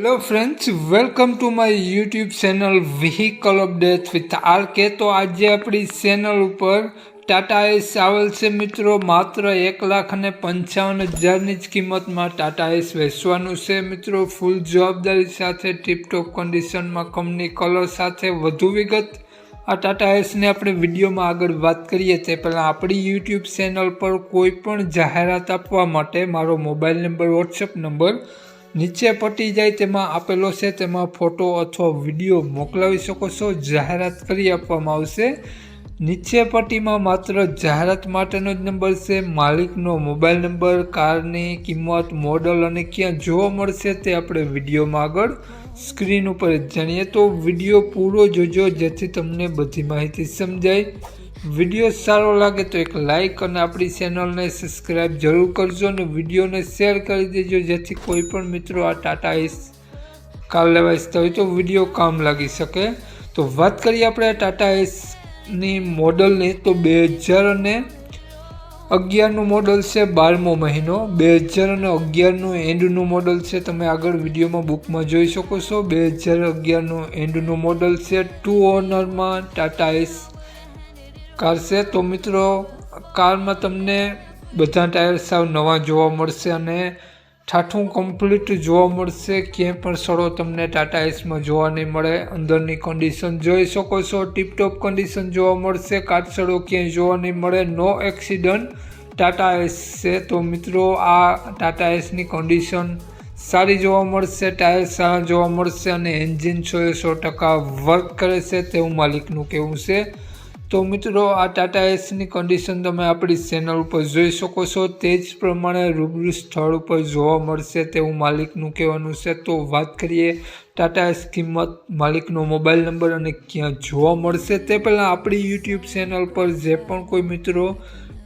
Hello friends welcome to my YouTube channel vehicle update with R K તો આજે આપણી channel ઉપર Tata S આવેલ છે મિત્રો. માત્ર એક લાખ અને પંચાવન હજારની જ કિંમતમાં ટાટા એસ વેચવાનું છે મિત્રો. ફૂલ જવાબદારી સાથે ટીપટોપ કન્ડિશનમાં કંપની કલર સાથે વધુ વિગત આ ટાટા એસને આપણે વિડીયોમાં આગળ વાત કરીએ તે પહેલાં આપણી યુટ્યુબ ચેનલ પર કોઈ પણ જાહેરાત આપવા માટે મારો મોબાઈલ નંબર વોટ્સએપ નંબર નીચે પટી જાય તેમાં આપેલો છે, તેમાં ફોટો અથવા વીડિયો મોકલાવી શકો છો, જાહેરાત કરી આપવામાં આવશે. નીચે પટ્ટીમાં માત્ર જાહેરાત માટેનો જ નંબર છે, માલિકનો મોબાઈલ નંબર, કારની કિંમત, મોડલ અને ક્યાં જોવા મળશે તે આપણે વિડીયોમાં આગળ સ્ક્રીન ઉપર જાણીએ. તો વીડિયો પૂરો જોજો, જેથી તમને બધી માહિતી સમજાય. વીડિયો સારો લાગે તો એક લાઇક અને આપણી ચેનલને સબસ્ક્રાઈબ જરૂર કરજો અને વિડીયોને શેર કરી દેજો, જેથી કોઈ પણ મિત્રો આ ટાટા એસ કાર લેવા ઈચ્છતા હોય તો વીડિયો કામ લાગી શકે. તો વાત કરીએ આપણે ટાટા એસની મોડલની, તો બે હજાર અને અગિયારનું મોડલ છે બારમો મહિનો. બે હજાર અને અગિયારનું એન્ડનું મોડલ છે, તમે આગળ વિડીયોમાં બુકમાં જોઈ શકો છો. બે હજાર અગિયારનું એન્ડનું મોડલ છે ટુ ઓનરમાં ટાટા એસ કાર છે તો મિત્રો, કારમાં તમને બધા ટાયર સાવ નવા જોવા મળશે અને ઠાઠું કમ્પ્લીટ જોવા મળશે. ક્યાંય પણ સડો તમને ટાટા એસમાં જોવા નહીં મળે. અંદરની કન્ડિશન જોઈ શકો છો. ટીપટોપ કન્ડિશન જોવા મળશે. કાચસડો ક્યાંય જોવા નહીં મળે. નો એક્સિડન્ટ ટાટા એસ છે તો મિત્રો, આ ટાટા એસની કન્ડિશન સારી જોવા મળશે. ટાયર સારા જોવા મળશે અને એન્જિન સો એ સો ટકા વર્ક કરે છે. તેવું માલિકનું કહેવું છે. તો મિત્રો, આ ટાટા એસની કન્ડિશન તમે આપણી ચેનલ ઉપર જોઈ શકો છો. તે જ પ્રમાણે રૂબરૂ સ્થળ ઉપર જોવા મળશે તેવું માલિકનું કહેવાનું છે. તો વાત કરીએ ટાટા એસ કિંમત, માલિકનો મોબાઈલ નંબર અને ક્યાં જોવા મળશે તે પહેલાં આપણી યુટ્યુબ ચેનલ પર જે પણ કોઈ મિત્રો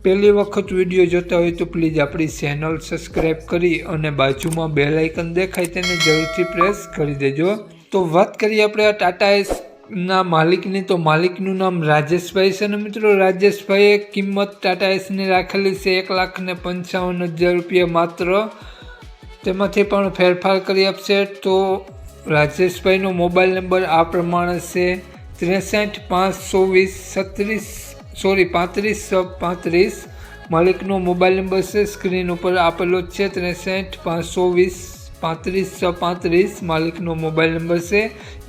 પહેલી વખત વીડિયો જોતા હોય તો પ્લીઝ આપણી ચેનલ સબસ્ક્રાઈબ કરી અને બાજુમાં બેલાઇકન દેખાય તેને જરૂરથી પ્રેસ કરી દેજો. તો વાત કરીએ આપણે આ ટાટા એસ ના, માલિકની તો માલિકનું નામ રાજેશભાઈ છે અને મિત્રો. રાજેશભાઈએ કિંમત ટાટા એસની રાખેલી છે એક લાખ ને પંચાવન હજાર રૂપિયા માત્ર. તેમાંથી પણ ફેરફાર કરી આપશે તો રાજેશભાઈનો મોબાઈલ નંબર આ પ્રમાણે છે. ત્રેસઠ પાંચ ચોવીસ છત્રીસ, સોરી, પાંત્રીસ પાંત્રીસ. માલિકનો મોબાઈલ નંબર છે, સ્ક્રીન ઉપર આપેલો જ છે. ત્રેસઠ પાંચ ચોવીસ પાંત્રીસ છ પાંત્રીસ માલિકનો મોબાઈલ નંબર છે.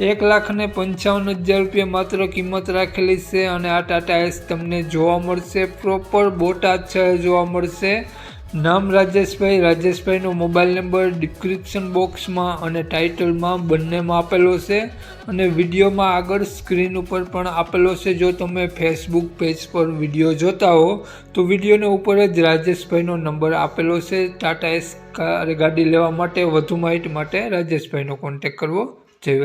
એક લાખ ને પંચાવન હજાર રૂપિયા માત્ર કિંમત રાખેલી છે અને આ ટાટા એસ તમને જોવા મળશે. પ્રોપર બોટાદ છે જોવા મળશે. નામ રાજેશભાઈ. રાજેશભાઈનો મોબાઈલ નંબર ડિસ્ક્રિપ્શન બોક્સમાં અને ટાઇટલમાં બંનેમાં આપેલો છે. અને વિડીયોમાં આગળ સ્ક્રીન ઉપર પણ આપેલો છે. જો તમે ફેસબુક પેજ પર વીડિયો જોતા હો, તો વિડીયોને ઉપર જ રાજેશભાઈનો નંબર આપેલો છે. ટાટા એસ ગાડી લેવા માટે વધુ માહિતી માટે રાજેશભાઈનો કોન્ટેક કરવો. જય